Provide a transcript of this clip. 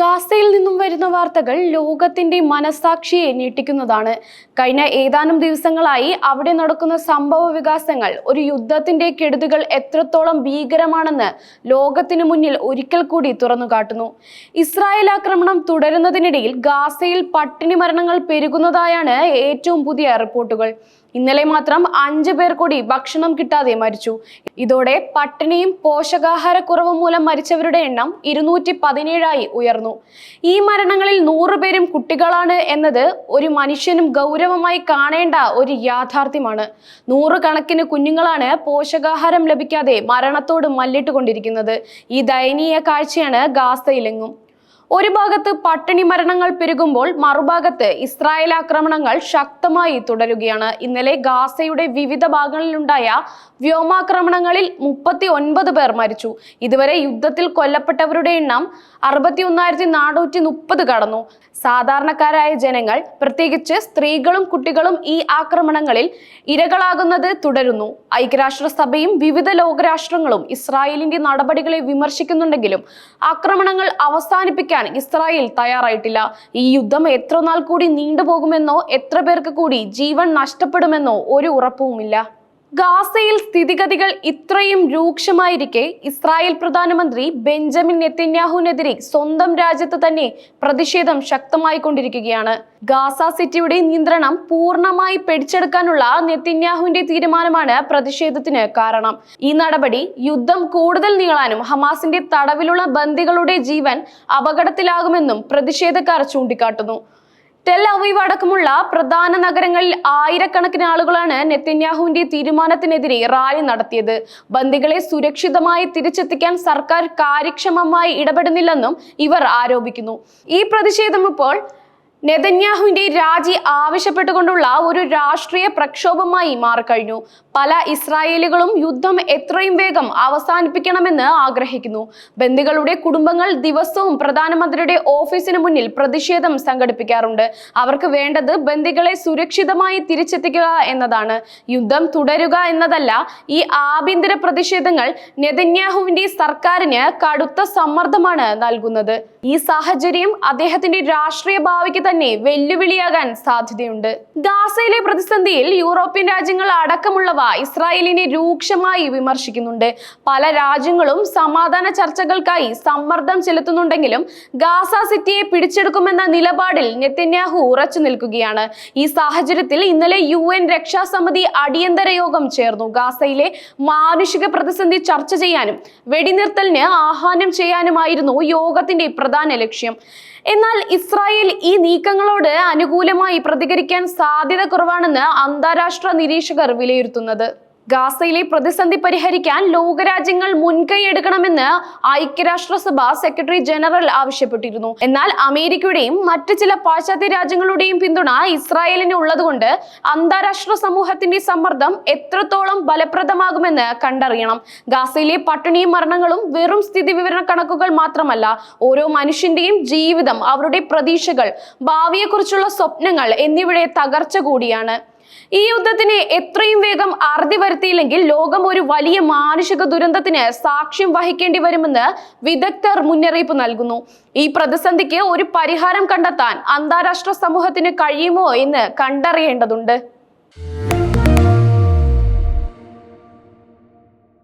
ഗാസയിൽ നിന്നും വരുന്ന വാർത്തകൾ ലോകത്തിന്റെ മനസാക്ഷിയെ ഞെട്ടിക്കുന്നതാണ്. കഴിഞ്ഞ ഏതാനും ദിവസങ്ങളായി അവിടെ നടക്കുന്ന സംഭവ വികാസങ്ങൾ ഒരു യുദ്ധത്തിന്റെ കെടുതികൾ എത്രത്തോളം ഭീകരമാണെന്ന് ലോകത്തിന് മുന്നിൽ ഒരിക്കൽ കൂടി തുറന്നു കാട്ടുന്നു. ഇസ്രായേൽ ആക്രമണം തുടരുന്നതിനിടയിൽ ഗാസയിൽ പട്ടിണി മരണങ്ങൾ പെരുകുന്നതായാണ് ഏറ്റവും പുതിയ റിപ്പോർട്ടുകൾ. ഇന്നലെ മാത്രം അഞ്ചു പേർ കൂടി ഭക്ഷണം കിട്ടാതെ മരിച്ചു. ഇതോടെ പട്ടിണിയും പോഷകാഹാരക്കുറവ് മൂലം മരിച്ചവരുടെ എണ്ണം ഇരുന്നൂറ്റി പതിനേഴായി ഉയർന്നു. ഈ മരണങ്ങളിൽ നൂറുപേരും കുട്ടികളാണ് എന്നത് ഒരു മനുഷ്യനും ഗൗരവമായി കാണേണ്ട ഒരു യാഥാർത്ഥ്യമാണ്. നൂറുകണക്കിന് കുഞ്ഞുങ്ങളാണ് പോഷകാഹാരം ലഭിക്കാതെ മരണത്തോട് മല്ലിട്ടുകൊണ്ടിരിക്കുന്നത്. ഈ ദയനീയ കാഴ്ചയാണ് ഗാസയിലെങ്ങും. ഒരു ഭാഗത്ത് പട്ടിണി മരണങ്ങൾ പെരുകുമ്പോൾ മറുഭാഗത്ത് ഇസ്രായേൽ ആക്രമണങ്ങൾ ശക്തമായി തുടരുകയാണ്. ഇന്നലെ ഗാസയുടെ വിവിധ ഭാഗങ്ങളിലുണ്ടായ വ്യോമാക്രമണങ്ങളിൽ മുപ്പത്തി ഒൻപത് പേർ മരിച്ചു. ഇതുവരെ യുദ്ധത്തിൽ കൊല്ലപ്പെട്ടവരുടെ എണ്ണം അറുപത്തി ഒന്നായിരത്തി നാനൂറ്റി മുപ്പത് കടന്നു. സാധാരണക്കാരായ ജനങ്ങൾ പ്രത്യേകിച്ച് സ്ത്രീകളും കുട്ടികളും ഈ ആക്രമണങ്ങളിൽ ഇരകളാകുന്നത് തുടരുന്നു. ഐക്യരാഷ്ട്രസഭയും വിവിധ ലോകരാഷ്ട്രങ്ങളും ഇസ്രായേലിന്റെ നടപടികളെ വിമർശിക്കുന്നുണ്ടെങ്കിലും ആക്രമണങ്ങൾ അവസാനിപ്പിക്കാൻ ഇസ്രായേൽ തയ്യാറായിട്ടില്ല. ഈ യുദ്ധം എത്രനാൾ കൂടി നീണ്ടുപോകുമെന്നോ എത്ര പേർക്ക് കൂടി ജീവൻ നഷ്ടപ്പെടുമെന്നോ ഒരു ഉറപ്പുമില്ല. ഗാസയിൽ സ്ഥിതിഗതികൾ ഇത്രയും രൂക്ഷമായിരിക്കെ ഇസ്രായേൽ പ്രധാനമന്ത്രി ബെഞ്ചമിൻ നെത്തന്യാഹുവിനെതിരെ സ്വന്തം രാജ്യത്ത് തന്നെ പ്രതിഷേധം ശക്തമായിക്കൊണ്ടിരിക്കുകയാണ് ഗാസ സിറ്റിയുടെ നിയന്ത്രണം പൂർണമായി പിടിച്ചെടുക്കാനുള്ള നെത്തന്യാഹുവിന്റെ തീരുമാനമാണ് പ്രതിഷേധത്തിന് കാരണം. ഈ നടപടി യുദ്ധം കൂടുതൽ നീളാനും ഹമാസിന്റെ തടവിലുള്ള ബന്ദികളുടെ ജീവൻ അപകടത്തിലാകുമെന്നും പ്രതിഷേധക്കാർ ചൂണ്ടിക്കാട്ടുന്നു. ടെൽ അവീവ് അടക്കമുള്ള പ്രധാന നഗരങ്ങളിൽ ആയിരക്കണക്കിന് ആളുകളാണ് നെത്തന്യാഹുവിന്റെ തീരുമാനത്തിനെതിരെ റാലി നടത്തിയത്. ബന്ദികളെ സുരക്ഷിതമായി തിരിച്ചെത്തിക്കാൻ സർക്കാർ കാര്യക്ഷമമായി ഇടപെടുന്നില്ലെന്നും ഇവർ ആരോപിക്കുന്നു. ഈ പ്രതിഷേധം ഇപ്പോൾ നെതന്യാഹുവിന്റെ രാജി ആവശ്യപ്പെട്ടുകൊണ്ടുള്ള ഒരു രാഷ്ട്രീയ പ്രക്ഷോഭമായി മാറിക്കഴിഞ്ഞു. പല ഇസ്രായേലികളും യുദ്ധം എത്രയും വേഗം അവസാനിപ്പിക്കണമെന്ന് ആഗ്രഹിക്കുന്നു. ബന്ദികളുടെ കുടുംബങ്ങൾ ദിവസവും പ്രധാനമന്ത്രിയുടെ ഓഫീസിന് മുന്നിൽ പ്രതിഷേധം സംഘടിപ്പിക്കാറുണ്ട്. അവർക്ക് വേണ്ടത് ബന്ദികളെ സുരക്ഷിതമായി തിരിച്ചെത്തിക്കുക എന്നതാണ്. യുദ്ധം തുടരുക എന്നതല്ല ഈ ആഭ്യന്തര പ്രതിഷേധങ്ങൾ നെതന്യാഹുവിന്റെ സർക്കാരിന് കടുത്ത സമ്മർദ്ദമാണ് നൽകുന്നത്. ഈ സാഹചര്യം അദ്ദേഹത്തിന്റെ രാഷ്ട്രീയ ഭാവിക്ക് തന്നെ വെല്ലുവിളിയാകാൻ സാധ്യതയുണ്ട്. ഗാസയിലെ പ്രതിസന്ധിയിൽ യൂറോപ്യൻ രാജ്യങ്ങൾ അടക്കമുള്ളവ ഇസ്രായേലിനെ രൂക്ഷമായി വിമർശിക്കുന്നുണ്ട്. പല രാജ്യങ്ങളും സമാധാന ചർച്ചകൾക്കായി സമ്മർദ്ദം ചെലുത്തുന്നുണ്ടെങ്കിലും ഗാസ സിറ്റിയെ പിടിച്ചെടുക്കുമെന്ന നിലപാടിൽ നെത്തന്യാഹു ഉറച്ചു നിൽക്കുകയാണ്. ഈ സാഹചര്യത്തിൽ ഇന്നലെ യു എൻ രക്ഷാസമിതി അടിയന്തര യോഗം ചേർന്നു. ഗാസയിലെ മാനുഷിക പ്രതിസന്ധി ചർച്ച ചെയ്യാനും വെടിനിർത്തലിന് ആഹ്വാനം ചെയ്യാനുമായിരുന്നു യോഗത്തിന്റെ പ്രധാന ലക്ഷ്യം. എന്നാൽ ഇസ്രായേൽ ഈ നീക്കങ്ങളോട് അനുകൂലമായി പ്രതികരിക്കാൻ സാധ്യത കുറവാണെന്ന് അന്താരാഷ്ട്ര നിരീക്ഷകർ വിലയിരുത്തുന്നത്. ഗാസയിലെ പ്രതിസന്ധി പരിഹരിക്കാൻ ലോകരാജ്യങ്ങൾ മുൻകൈയെടുക്കണമെന്ന് ഐക്യരാഷ്ട്രസഭ സെക്രട്ടറി ജനറൽ ആവശ്യപ്പെട്ടിരുന്നു. എന്നാൽ അമേരിക്കയുടെയും മറ്റ് ചില പാശ്ചാത്യ രാജ്യങ്ങളുടെയും പിന്തുണ ഇസ്രായേലിന് ഉള്ളതുകൊണ്ട് അന്താരാഷ്ട്ര സമൂഹത്തിന്റെ സമ്മർദ്ദം എത്രത്തോളം ഫലപ്രദമാകുമെന്ന് കണ്ടറിയണം. ഗാസയിലെ പട്ടിണിയും മരണങ്ങളും വെറും സ്ഥിതി വിവരണ കണക്കുകൾ മാത്രമല്ല ഓരോ മനുഷ്യന്റെയും ജീവിതം അവരുടെ പ്രതീക്ഷകൾ ഭാവിയെക്കുറിച്ചുള്ള സ്വപ്നങ്ങൾ എന്നിവയുടെ തകർച്ച കൂടിയാണ്. ഈ യുദ്ധത്തിന് എത്രയും വേഗം അറുതി വരുത്തിയില്ലെങ്കിൽ ലോകം ഒരു വലിയ മാനുഷിക ദുരന്തത്തിന് സാക്ഷ്യം വഹിക്കേണ്ടി വരുമെന്ന് വിദഗ്ധർ മുന്നറിയിപ്പ് നൽകുന്നു. ഈ പ്രതിസന്ധിക്ക് ഒരു പരിഹാരം കണ്ടെത്താൻ അന്താരാഷ്ട്ര സമൂഹത്തിന് കഴിയുമോ എന്ന് കണ്ടറിയേണ്ടതുണ്ട്.